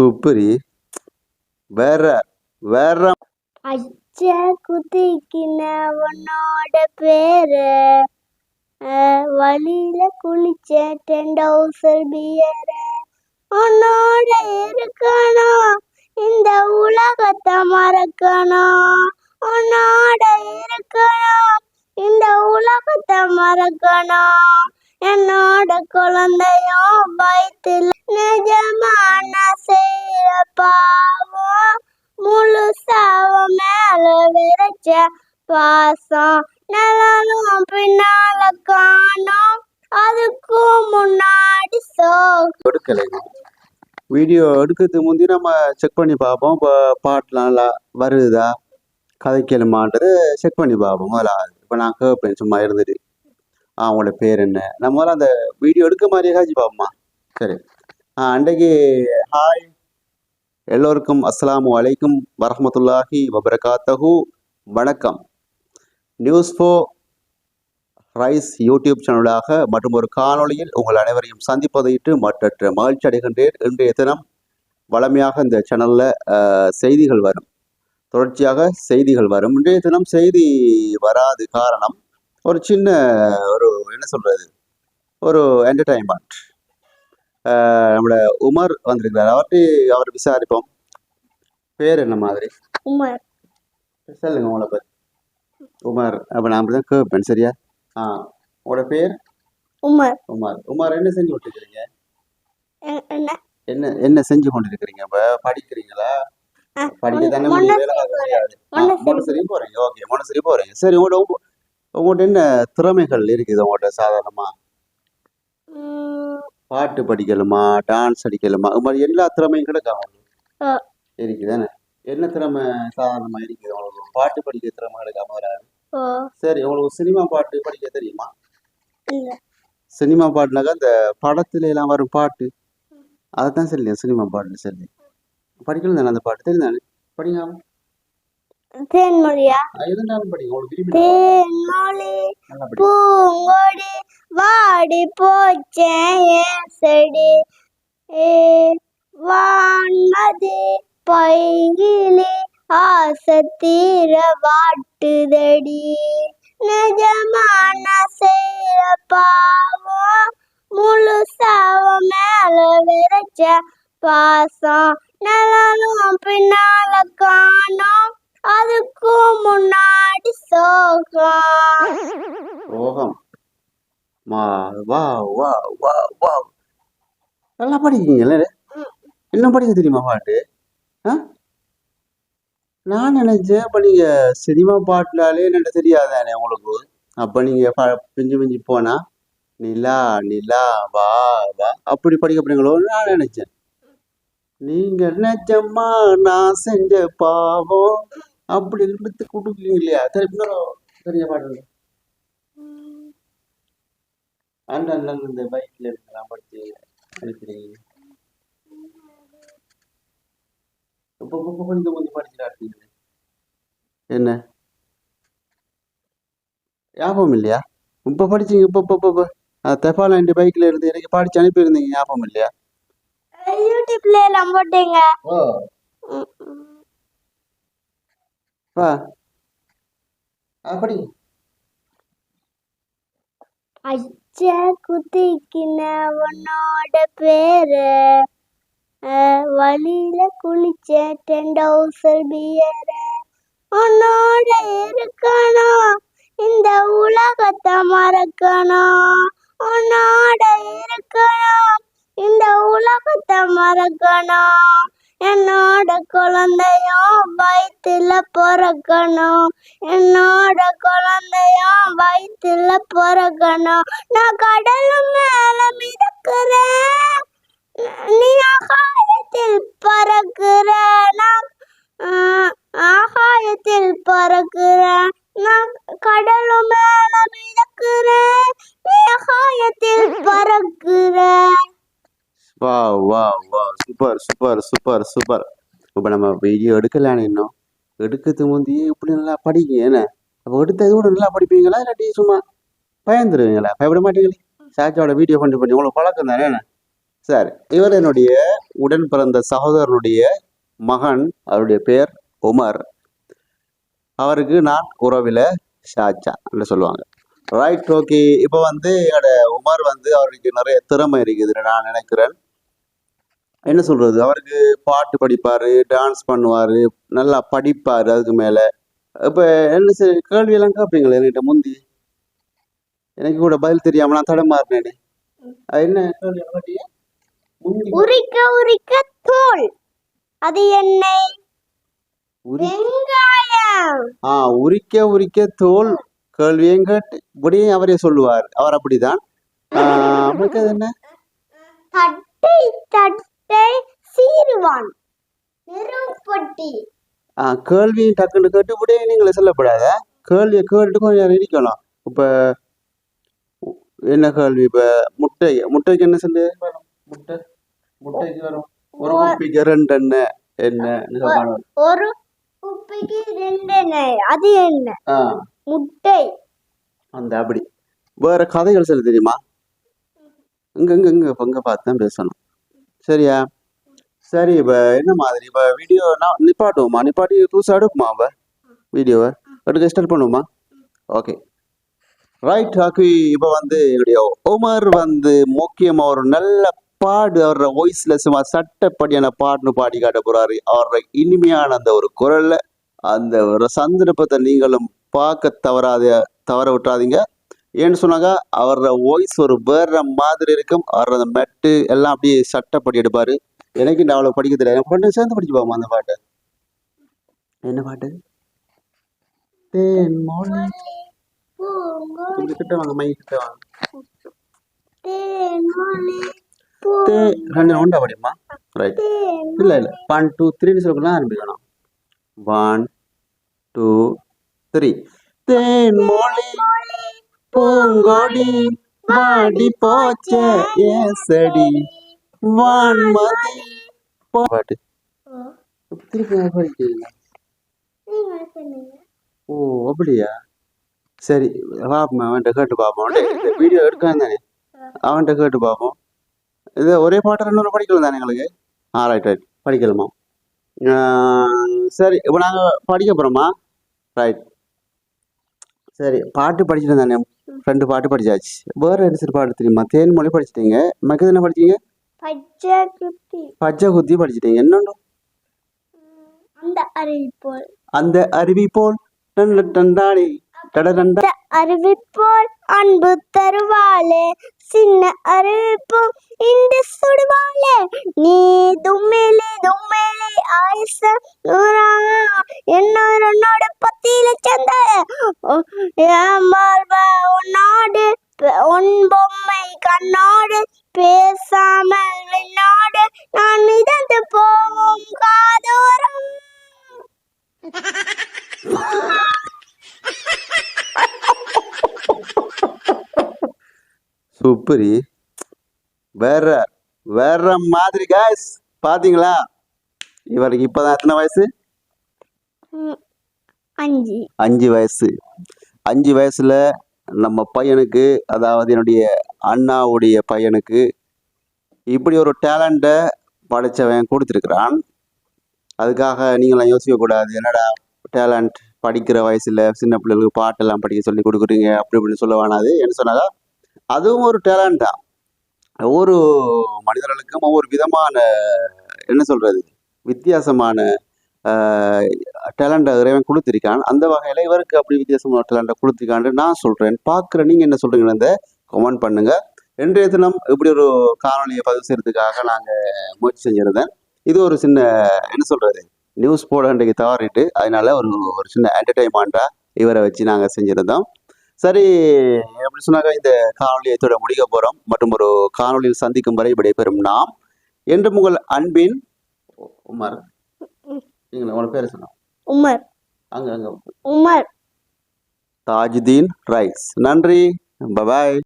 சூப்பரி வேற வேற. அச்சா குதிக்கின உன்னோட பேரு வழியில குளிச்ச டென் டவுசர் பியர. உன்னோட இருக்கணும் இந்த உலகத்தை மறக்கணும் உன்னோட இருக்கணும் இந்த உலகத்தை மறக்கணும் என்னோட குழந்தையும் வயிற்றுல நிஜமான செய் சுவாசம். நலனும் பின்னால காணோம். அதுக்கும் முன்னாடி சோகம். எடுக்கலை. வீடியோ எடுக்கிறதுக்கு முந்தி நம்ம செக் பண்ணி பார்ப்போம். இப்போ பாட்டுலாம் நல்லா வருதா? கதைக்கலுமான்றது செக் பண்ணி பார்ப்போம். முதல்ல இப்போ நான் கேட்பேன் சும்மா இருந்துட்டு ஆ உங்களோட பேர் என்ன? நம்ம முதல்ல அந்த வீடியோ எடுக்க மாதிரியே காய்ச்சி பார்ப்போமா? சரி. ஆ அன்றைக்கு ஹாய் எல்லோருக்கும் அஸ்ஸலாமு வலைக்கும் வரமத்துல்லாஹி வபரகாத்தஹூ. வணக்கம். நியூஸ் ஃபோ ரைஸ் யூடியூப் சேனலாக மற்றும் ஒரு காணொளியில் உங்கள் அனைவரையும் சந்திப்பதையிட்டு மற்றற்ற மகிழ்ச்சி அடைகின்றேன். இன்றைய தினம் வளமையாக இந்த சேனலில் செய்திகள் வரும். தொடர்ச்சியாக செய்திகள் வரும். இன்றைய தினம் செய்தி வராது காரணம் ஒரு சின்ன ஒரு என்ன சொல்றது ஒரு என்டர்டைன்மெண்ட் நம்மளோட உமர் வந்திருக்கிறார். அவர்கிட்ட அவர் விசாரிப்போம். பேர் என்ன மாதிரி? உமர். சொல்லுங்க உங்களை பற்றி உமர். அப்போ நான் அப்படி தான் கேட்பேன். சரியா? ஆ உங்களோட பேர்? உமர். உமர். உமர் என்ன செஞ்சு கொண்டிருக்கிறீங்க என்ன? என்ன செஞ்சு கொண்டிருக்கிறீங்க இப்போ படிக்கிறீங்களா? படிக்க தானே முடியும், போறீங்க. ஓகே மொனசரி போறீங்க. சரி உங்களோட உங்க- உங்கள்ட்ட என்ன திறமைகள் இருக்குது உங்கள்ட்ட சாதாரணமா? உம், பாட்டு படிக்கலுமா டான்ஸ் அடிக்கலுமா? இது மாதிரி எல்லா திறமையும் ஆ. உங்களுக்கு? இருக்குதானே? என்ன திறமை சாதாரணமா இருக்குது? உங்களுக்கு பாட்டு படிக்க திறமை கிடைக்காம வராது சரி உங்களுக்கு சினிமா பாட்டு படிக்க தெரியுமா? சினிமா பாட்டுனாக்கா இந்த படத்துல எல்லாம் வரும் பாட்டு. அதைத்தான் சொல்லி சினிமா பாட்டுன்னு சொல்லி. படிக்கணும் தானே அந்த பாட்டு? தெரியும் தானே படிங்க. தேன்மொழியா? எதுனாலும் படிங்க. உங்களுக்கு தேன்மொழி பூங்கொடி வாடி போச்சேன் ஏன் செடி ஏ வான்மதி பைகிலி ஆசை தீர வாட்டுதடி நிஜமான செய்யற பாவம் முழுசாவ மேல விரைச்ச பாசம். நலனும் பின்னால காணோம் அதுக்கும் முன்னாடி சோகம். ரோகம் மா வா வா வா வா நல்லா படிக்கீங்கல்ல இன்னும் படிக்க தெரியுமா பாட்டு? நான் நினைச்சேன் அப்போ நீங்கள் சினிமா பாட்டுலாலே என்ன தெரியாதானே உங்களுக்கு? அப்போ நீங்கள் ப பிஞ்சு பிஞ்சு போனா நிலா நிலா வா வா அப்படி படிக்க போறீங்களோ நான் நினைச்சேன். நீங்க நினைச்சம்மா நான் செஞ்ச பாவம்? அப்படி எடுத்து கொடுக்கலீங்க இல்லையா? சரி இன்னொரு பாட்டு அண்ணன் அண்ணன் இந்த பைக்ல இருக்கலாம் படிச்சு படிக்கிறீங்க இப்போ இப்போ கொஞ்சம் கொஞ்சம் படிச்சுட்டு என்ன? ஞாபகம் இல்லையா? இப்போ படிச்சீங்க இப்போ இப்போ இப்போ தெஃபால் ரெண்டு பைக்கில் இருந்து எனக்கு படிச்சு அனுப்பியிருந்தீங்க ஞாபகம் இல்லையா? யூடியூப்ல எல்லாம் போட்டீங்க. வா. படிங்க அச்சா குதிக்கின உன்னோட பேரு. வழியில குளிச்ச டெண்ட் டவுசர் பியர உன்னோட இருக்கணும் இந்த உலகத்தை மறக்கணும் உன்னோட இருக்கணும் இந்த உலகத்தை மறக்கணும் என்னோட குழந்தையும் வயிற்றுல பிறக்கணும் என்னோட குழந்தையும் வயிற்றுல பிறக்கணும் நான் கடலும் மேல சூப்பர் சூப்பர் சூப்பர் இப்போ நம்ம வீடியோ எடுக்கலான்னு இன்னும். எடுக்கிறதுக்கு முந்தையே இப்படி நல்லா படிங்க என்ன? அப்போ எடுத்தது கூட நல்லா படிப்பீங்களா இல்லாட்டி சும்மா பயந்துருவீங்களா? பயப்பட மாட்டீங்களே? சாச்சாவோட வீடியோ பண்ணி பண்ணி உங்களுக்கு பழக்கம் தானே என்ன? சார் இவர் என்னுடைய உடன் பிறந்த சகோதரனுடைய மகன் அவருடைய பெயர் உமர். அவருக்கு நான் உறவில் ஷாஜா என்று சொல்லுவாங்க. ரைட் ஓகே இப்போ வந்து என்னோட உமர் வந்து அவருக்கு நிறைய திறமை இருக்குதுன்னு நான் நினைக்கிறேன். என்ன சொல்றது? அவருக்கு பாட்டு படிப்பாரு டான்ஸ் பண்ணுவாரு நல்லா படிப்பாரு அதுக்கு மேல. இப்போ என்ன சரி கேள்வியெல்லாம் கேட்பீங்களே என்கிட்ட முந்தி? எனக்கு கூட பதில் தெரியாம நான் தடமாறினேனே. அது என்ன கேள்வி உரிக்க உரிக்க தோல். அது என்ன? ஆ உரிக்க உரிக்க தோல். கேள்வியும் கேட்டு இப்படியும் அவரே சொல்லுவார். அவர் அப்படிதான். அவருக்கு அது என்ன? சீருவான் நெருப்பொட்டி ஆ, கேள்வியும் டக்குன்னு கேட்டு இப்படியே நீங்களே சொல்லப்படாத. கேள்வியை கேட்டுட்டு கொஞ்சம் இருக்கணும். இப்போ என்ன கேள்வி? இப்போ முட்டை முட்டைக்கு என்ன சொல்லு? முட்டை முட்டைக்கு வரும். ஒரு குப்பிக்கு ரெண்டு எண்ணெய். என்ன? ஒரு குப்பைக்கு ரெண்டு எண்ணெய். அது என்ன? ஆ. முட்டை. அந்த அப்படி. வேற கதைகள் சொல்ல தெரியுமா? இங்க இங்க இங்க இப்ப இங்க பார்த்து தான் பேசணும். சரியா? சரி இப்ப என்ன மாதிரி? இப்ப வீடியோ நான் நிப்பாட்டுவோமா? நிப்பாட்டி புதுசாக எடுக்குமா அவ? வீடியோவை எடுக்க ஸ்டார்ட் பண்ணுவோமா? ஓகே ரைட் ஹாக்கி இப்போ வந்து என்னுடைய உமர் வந்து முக்கியமாக ஒரு நல்ல பாடு அவரோட வாய்ஸ்ல சும்மா சட்டப்படியான பாட்டுன்னு பாடி காட்ட போறாரு. அவரோட இனிமையான அந்த ஒரு குரல்ல அந்த ஒரு சந்தர்ப்பத்தை நீங்களும் பார்க்க தவறாத தவற விட்டுறாதீங்க. ஏன்னு சொன்னாங்க அவரோட வாய்ஸ் ஒரு வேற மாதிரி இருக்கும். அவரோட அந்த மெட்டு எல்லாம் அப்படியே சட்டப்படி எடுப்பாரு. எனக்கு இந்த அவ்வளோ படிக்க தெரியாது. கொஞ்சம் சேர்ந்து படிச்சு பாமா அந்த பாட்டை? என்ன பாட்டு? தேன் மொழி. கொஞ்சம் கிட்ட வாங்க. மை கிட்ட வாங்க ரெண்டு ஒன்றா படிமா ரைட் இல்லை இல்லை. ஒன் டூ த்ரீன்னு சொல்லலாம் ஆரம்பிக்கணும். ஒன் டூ த்ரீ தேன் மொழி. பூங்கொடி வாடி போச்ச. ஏசடி வான்மதி. பாட்டு. திருப்பி படிக்கிறீங்க ஓ அப்படியா? சரி பாப்போம். அவன்கிட்ட கேட்டு பார்ப்போம் வீடியோ எடுக்கான் தானே அவன்கிட்ட கேட்டு பார்ப்போம் இது ஒரே பாட்டு ரெண்டு ஒன்று படிக்கலாம் தானே எங்களுக்கு? ஆ ரைட் ரைட் படிக்கலாமா? சரி இப்போ நாங்கள் படிக்க போகிறோமா ரைட் சரி பாட்டு படிச்சுட்டு தானே ரெண்டு பாட்டு படிச்சாச்சு. வேறு என்ன சரி பாட்டு தெரியுமா? தேன்மொழி படிச்சிட்டீங்க. மற்றது என்ன படிச்சீங்க? பச்சை குத்தி படிச்சிட்டீங்க. என்னண்டு? அந்த அறிவிப்போல் அந்த அருவி போல். டண்டாடி அந்த அறிவிப்போல் அன்பு தருவாளே. சின்ன அறிவிப்பும் இந்த சுடுவாளே. நீ தும்மிலே தும்மிலே ஆயுச என்னோட என்னோட பத்தியில சந்த சூப்பரி வேற வேற மாதிரி காய்ஸ் பாத்தீங்களா? இவருக்கு இப்பதான் எத்தனை வயசு? அஞ்சு. அஞ்சு வயசு. அஞ்சு வயசுல நம்ம பையனுக்கு அதாவது என்னுடைய அண்ணாவுடைய பையனுக்கு இப்படி ஒரு டேலண்ட்டை படைச்சவன் கொடுத்துருக்குறான். அதுக்காக நீங்களாம் யோசிக்கக்கூடாது என்னடா டேலண்ட் படிக்கிற வயசுல சின்ன பிள்ளைகளுக்கு பாட்டெல்லாம் படிக்க சொல்லி கொடுக்குறீங்க அப்படி இப்படின்னு சொல்ல வேணாது என்ன சொன்னாக்கா அதுவும் ஒரு டேலண்ட் தான் ஒவ்வொரு மனிதர்களுக்கும் ஒவ்வொரு விதமான என்ன சொல்றது வித்தியாசமான டேலண்ட்டை இறைவன் கொடுத்துருக்கான். அந்த வகையில் இவருக்கு அப்படி வித்தியாசமான டேலண்ட்டை கொடுத்திருக்கான்னு நான் சொல்கிறேன் பார்க்குற நீங்கள் என்ன சொல்கிறீங்கன்னு கமெண்ட் பண்ணுங்கள் இன்றைய தினம் இப்படி ஒரு காணொலியை பதிவு செய்கிறதுக்காக நாங்கள் முயற்சி செஞ்சுருந்தேன். இது ஒரு சின்ன என்ன சொல்கிறது நியூஸ் போட இன்றைக்கு தவறிட்டு அதனால ஒரு ஒரு சின்ன என்டர்டைன்மெண்ட்டாக இவரை வச்சு நாங்கள் செஞ்சுருந்தோம். சரி எப்படி சொன்னாங்க இந்த காணொலியை இதோட முடிக்க போகிறோம் மற்றும் ஒரு காணொலியில் சந்திக்கும் வரை விடைபெறும் நாம். என்று உங்கள் அன்பின் உமர். நீங்கள் உங்களோட பேர் சொன்னோம் உமர். அங்கே அங்கே. உமர். தாஜுதீன் ரைஸ். நன்றி. Bye bye.